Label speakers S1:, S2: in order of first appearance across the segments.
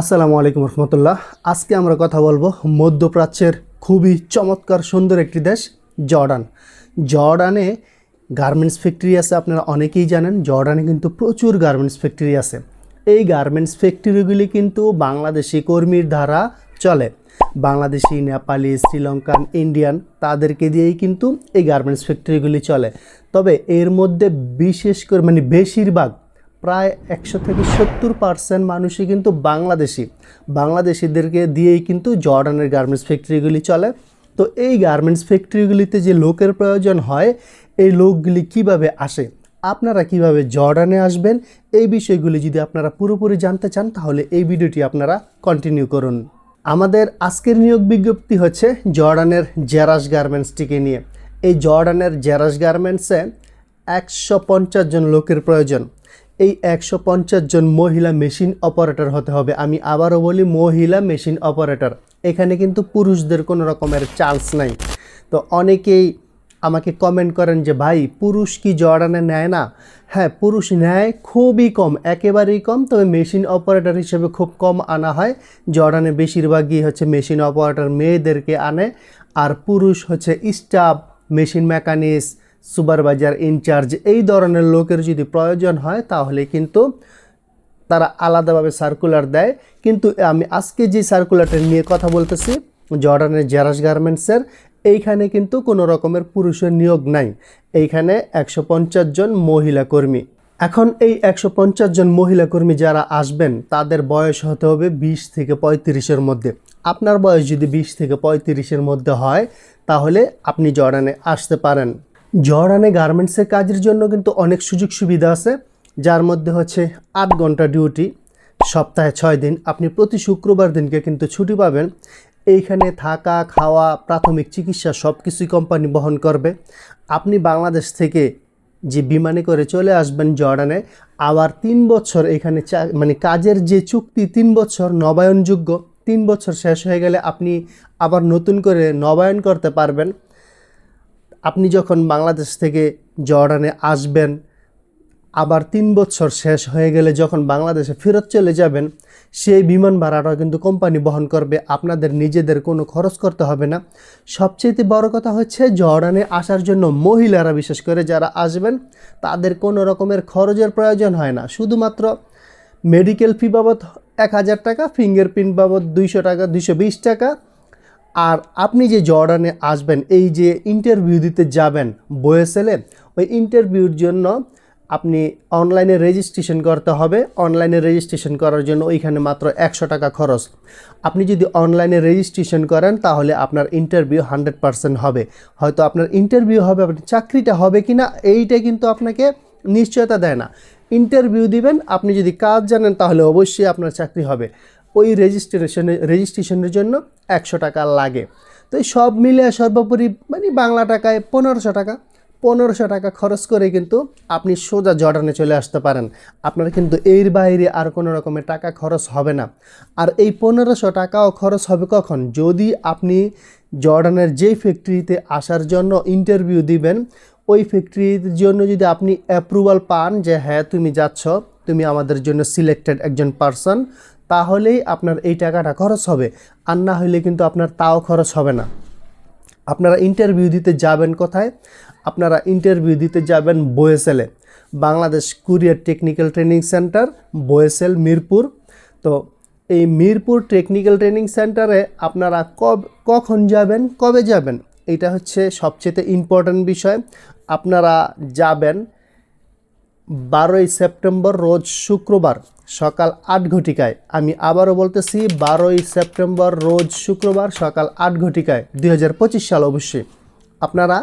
S1: আসসালামু আলাইকুম রহমতুল্লাহ। আজকে আমরা কথা বলব মধ্যপ্রাচ্যের খুবই চমৎকার সুন্দর একটি দেশ, জর্ডান। জর্ডানে গার্মেন্টস ফ্যাক্টরি আছে, আপনারা অনেকেই জানেন, জর্ডানে কিন্তু প্রচুর গার্মেন্টস ফ্যাক্টরি আছে। এই গার্মেন্টস ফ্যাক্টরিগুলি কিন্তু বাংলাদেশি কর্মীর দ্বারা চলে। বাংলাদেশি, নেপালি, শ্রীলঙ্কান, ইন্ডিয়ান, তাদেরকে দিয়েই কিন্তু এই গার্মেন্টস ফ্যাক্টরিগুলি চলে। তবে এর মধ্যে বিশেষ করে মানে বেশিরভাগ প্রায় একশো থেকে সত্তর পার্সেন্ট মানুষই কিন্তু বাংলাদেশি। বাংলাদেশিদেরকে দিয়েই কিন্তু জর্ডানের গার্মেন্টস ফ্যাক্টরিগুলি চলে। তো এই গার্মেন্টস ফ্যাক্টরিগুলিতে যে লোকের প্রয়োজন হয়, এই লোকগুলি কীভাবে আসে? আপনারা কীভাবে জর্ডানে আসবেন? এই বিষয়গুলি যদি আপনারা পুরোপুরি জানতে চান, তাহলে এই ভিডিওটি আপনারা কন্টিনিউ করুন। আমাদের আজকের নিয়োগ বিজ্ঞপ্তি হচ্ছে জর্ডানের জেরাস গার্মেন্টসটিকে নিয়ে। এই জর্ডানের জেরাস গার্মেন্টসে একশো পঞ্চাশ জন লোকের প্রয়োজন। এই একশো পঞ্চাশ জন মহিলা মেশিন অপারেটর হতে হবে। আমি আবারও বলি, মহিলা মেশিন অপারেটর। এখানে কিন্তু পুরুষদের কোনো রকমের চান্স নাই। তো অনেকেই আমাকে কমেন্ট করেন যে, ভাই, পুরুষ কি জর্ডানে নেয় না? হ্যাঁ পুরুষ নেয় খুবই কম, একেবারেই কম। তবে মেশিন অপারেটর হিসেবে খুব কম আনা হয়। জর্ডানে বেশিরভাগই হচ্ছে মেশিন অপারেটর মেয়েদেরকে আনে। আর পুরুষ হচ্ছে staff, machine mechanics supervisor incharge এই ধরনের লোকের যদি প্রয়োজন হয়, তাহলে কিন্তু তারা আলাদাভাবে সার্কুলার দেয়। কিন্তু আমি আজকে যে সার্কুলারটা নিয়ে কথা বলতেছি, জর্ডানের জেরাস গার্মেন্টসের এইখানে কিন্তু কোনো রকমের পুরুষের নিয়োগ নাই। এইখানে একশো পঞ্চাশ জন মহিলা কর্মী। এখন এই একশো পঞ্চাশ জন মহিলা কর্মী যারা আসবেন, তাদের বয়স হতে হবে বিশ থেকে পঁয়ত্রিশের মধ্যে। আপনার বয়স যদি বিশ থেকে পঁয়ত্রিশের মধ্যে হয়, তাহলে আপনি জর্ডানে আসতে পারেন। জর্ডানে গার্মেন্টসের কাজের জন্য কিন্তু অনেক সুযোগ সুবিধা আছে, যার মধ্যে হচ্ছে আট ঘণ্টা ডিউটি সপ্তাহে ছয় দিন। আপনি প্রতি শুক্রবার দিনকে কিন্তু ছুটি পাবেন। এইখানে থাকা, খাওয়া, প্রাথমিক চিকিৎসা সব কিছুই কোম্পানি বহন করবে। আপনি বাংলাদেশ থেকে যে বিমানে করে চলে আসবেন জর্ডানে, আবার তিন বছর এখানে মানে কাজের যে চুক্তি, তিন বছর নবায়নযোগ্য, তিন বছর শেষ হয়ে গেলে আপনি আবার নতুন করে নবায়ন করতে পারবেন। আপনি যখন বাংলাদেশ থেকে জর্ডানে আসবেন, আবার তিন বছর শেষ হয়ে গেলে যখন বাংলাদেশে ফেরত চলে যাবেন, সেই বিমান ভাড়াটাও কিন্তু কোম্পানি বহন করবে, আপনাদের নিজেদের কোনো খরচ করতে হবে না। সবচেয়ে বড় কথা হচ্ছে, জর্ডানে আসার জন্য মহিলারা বিশেষ করে যারা আসবেন, তাদের কোনো রকমের খরচের প্রয়োজন হয় না। শুধুমাত্র মেডিকেল ফি বাবদ এক হাজার টাকা ফিঙ্গারপ্রিন্ট বাবদ দুইশো টাকা, দুইশো বিশ টাকা আর আপনি যে জর্ডানে আসবেন, এই যে ইন্টারভিউ দিতে যাবেন বয়েসেলে ওই ইন্টারভিউর জন্য আপনি অনলাইনে রেজিস্ট্রেশন করতে হবে। অনলাইনে রেজিস্ট্রেশন করার জন্য ওইখানে মাত্র একশো টাকা খরচ। আপনি যদি অনলাইনে রেজিস্ট্রেশন করেন, তাহলে আপনার ইন্টারভিউ হান্ড্রেড পারসেন্ট হবে। হয়তো আপনার ইন্টারভিউ হবে, আপনার চাকরিটা হবে কি না এইটা কিন্তু আপনাকে নিশ্চয়তা দেয় না। ইন্টারভিউ দিবেন, আপনি যদি কাজ জানেন, তাহলে অবশ্যই আপনার চাকরি হবে। ওই রেজিস্ট্রেশনে রেজিস্ট্রেশনের জন্য একশো টাকা লাগে। তো এই সব মিলে সর্বোপরি মানে বাংলা টাকায় পনেরোশো টাকা। পনেরোশো টাকা খরচ করে কিন্তু আপনি সোজা জর্ডানে চলে আসতে পারেন। আপনার কিন্তু এর বাইরে আর কোনো রকমের টাকা খরচ হবে না। আর এই পনেরোশো টাকাও খরচ হবে কখন? যদি আপনি জর্ডানের যেই ফ্যাক্টরিতে আসার জন্য ইন্টারভিউ দিবেন, ওই ফ্যাক্টরির জন্য যদি আপনি অ্যাপ্রুভাল পান যে হ্যাঁ তুমি যাচ্ছ তুমি আমাদের জন্য সিলেক্টেড একজন পার্সন তাহলেই আপনার এই টাকাটা খরচ হবে। আর না হলে কিন্তু আপনার তাও খরচ হবে না। আপনারা ইন্টারভিউ দিতে যাবেন কোথায়? আপনারা ইন্টারভিউ দিতে যাবেন বোয়েসেলে Bangladesh Korea technical training centre BOESL Mirpur. তো এই মিরপুর টেকনিক্যাল ট্রেনিং সেন্টারে আপনারা কব, কখন যাবেন, কবে যাবেন? এটা হচ্ছে সবচেয়ে ইম্পর্ট্যান্ট বিষয়। আপনারা যাবেন বারোই সেপ্টেম্বর রোজ শুক্রবার সকাল আট ঘটিকায়। আমি আবারও বলতেছি, বারোই সেপ্টেম্বর রোজ শুক্রবার সকাল আট ঘটিকায়, দুই হাজার পঁচিশ সাল অবশ্যই। আপনারা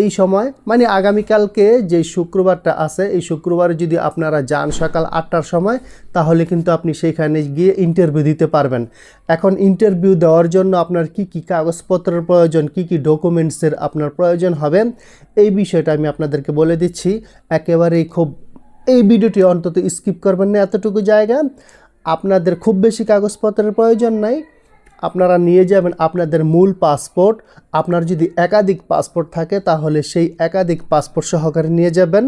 S1: এই সময় মানে আগামীকালকে যে শুক্রবারটা আছে, এই শুক্রবারে যদি আপনারা যান সকাল আটটার সময়, তাহলে কিন্তু আপনি সেইখানে গিয়ে ইন্টারভিউ দিতে পারবেন। এখন ইন্টারভিউ দেওয়ার জন্য আপনার কি কি কাগজপত্রের প্রয়োজন, কি কি ডকুমেন্টসের আপনার প্রয়োজন হবে, এই বিষয়টা আমি আপনাদেরকে বলে দিচ্ছি। একেবারেই খুব, এই ভিডিওটি অন্তত স্কিপ করবেন না, এতটুকু জায়গা। আপনাদের খুব বেশি কাগজপত্রের প্রয়োজন নাই। আপনারা নিয়ে যাবেন আপনাদের মূল পাসপোর্ট। আপনার যদি একাধিক পাসপোর্ট থাকে, তাহলে সেই একাধিক পাসপোর্ট সহকারে নিয়ে যাবেন।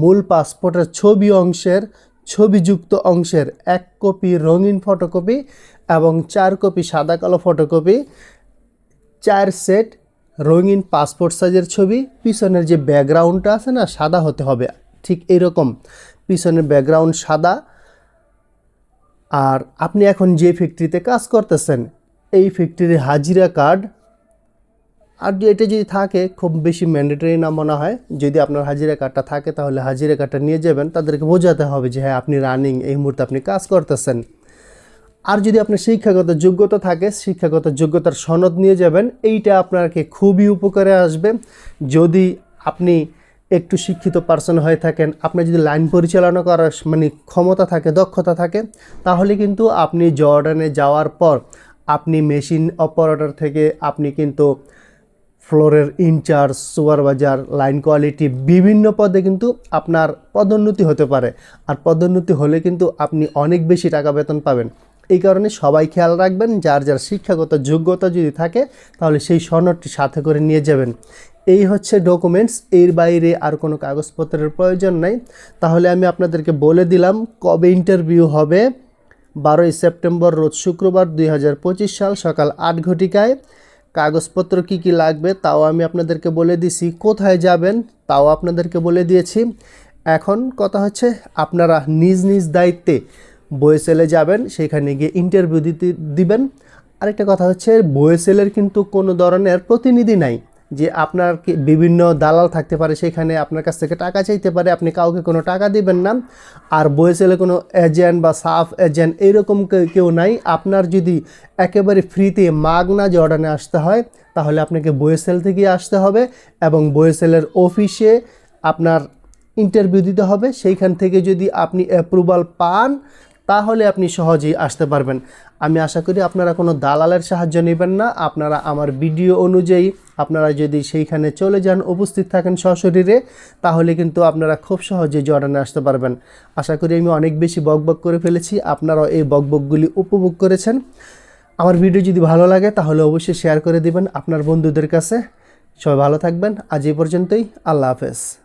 S1: মূল পাসপোর্টের ছবি অংশের, ছবিযুক্ত অংশের এক কপি রঙিন ফটোকপি এবং চার কপি সাদা কালো ফটোকপি, চার সেট রঙিন পাসপোর্ট সাইজের ছবি। পিছনের যে ব্যাকগ্রাউন্ডটা আছে না, সাদা হতে হবে। ঠিক এরকম। পিছনের ব্যাকগ্রাউন্ড সাদা আর আপনি এখন যে ফ্যাক্টরিতে কাজ করতেছেন, এই ফ্যাক্টরির হাজিরা কার্ড, আর এটা যদি থাকে, খুব বেশি ম্যান্ডেটরি না মনে হয়। যদি আপনার হাজিরা কার্ডটা থাকে, তাহলে হাজিরা কার্ডটা নিয়ে যাবেন। তাদেরকে বোঝাতে হবে যে হ্যাঁ আপনি রানিং এই মুহূর্তে আপনি কাজ করতেছেন। আর যদি আপনার শিক্ষাগত যোগ্যতা থাকে, শিক্ষাগত যোগ্যতার সনদ নিয়ে যাবেন, এইটা আপনাকে খুবই উপকারে আসবে। যদি আপনি একটু শিক্ষিত পার্সন হয়ে থাকেন আপনার যদি লাইন পরিচালনা করার মানে ক্ষমতা থাকে, দক্ষতা থাকে, তাহলে কিন্তু আপনি জর্ডানে যাওয়ার পর আপনি মেশিন অপারেটর থেকে আপনি কিন্তু ফ্লোরের ইনচার্জ সুপারভাইজার লাইন কোয়ালিটি বিভিন্ন পদে কিন্তু আপনার পদোন্নতি হতে পারে। আর পদোন্নতি হলে কিন্তু আপনি অনেক বেশি টাকা বেতন পাবেন। এই কারণে সবাই খেয়াল রাখবেন, যার যার শিক্ষাগত যোগ্যতা যদি থাকে, তাহলে সেই সনদটি সাথে করে নিয়ে যাবেন। এই হচ্ছে ডকুমেন্টস এর বাইরে আর কোনো কাগজপত্রের প্রয়োজন নাই। তাহলে আমি আপনাদেরকে বলে দিলাম কবে ইন্টারভিউ হবে। বারোই সেপ্টেম্বর, রোজ শুক্রবার, দুই হাজার পঁচিশ সাল, সকাল আট ঘটিকায়। কাগজপত্র কি কি লাগবে তাও আমি আপনাদেরকে বলে দিছি। কোথায় যাবেন তাও আপনাদেরকে বলে দিয়েছি। এখন কথা হচ্ছে আপনারা নিজ নিজ দায়িত্বে বয়েসেলে যাবেন, সেখানে গিয়ে ইন্টারভিউ দিতে দিবেন। আরেকটা কথা হচ্ছে বয়েসেলের কিন্তু কোনো ধরনের প্রতিনিধি নাই। যে আপনার বিভিন্ন দালাল থাকতে পারে, সেখানে আপনার কাছ থেকে টাকা চাইতে পারে, আপনি কাউকে কোনো টাকা দিবেন না। আর বয়েসেলে কোনো এজেন্ট বা সাফ এজেন্ট এইরকম কেউ নাই। আপনার যদি একেবারে ফ্রিতে মাগনা জর্ডানে আসতে হয়, তাহলে আপনাকে বয়েসেল থেকে আসতে হবে এবং বয়েসেলের অফিসে আপনার ইন্টারভিউ দিতে হবে। সেইখান থেকে যদি আপনি অ্যাপ্রুভাল পান, তাহলে আপনি সহজেই আসতে পারবেন। আমি আশা করি আপনারা কোনো দালালের সাহায্য নেবেন না। আপনারা আমার ভিডিও অনুযায়ী আপনারা যদি সেইখানে চলে যান, উপস্থিত থাকেন সশরীরে, তাহলে কিন্তু আপনারা খুব সহজে জর্ডানে আসতে পারবেন। আশা করি আমি অনেক বেশি বকবক করে ফেলেছি। আপনারাও এই বকবকগুলি উপভোগ করেছেন। আমার ভিডিও যদি ভালো লাগে, তাহলে অবশ্যই শেয়ার করে দিবেন আপনার বন্ধুদের কাছে। সবাই ভালো থাকবেন। আজ এই পর্যন্তই। আল্লাহ হাফেজ।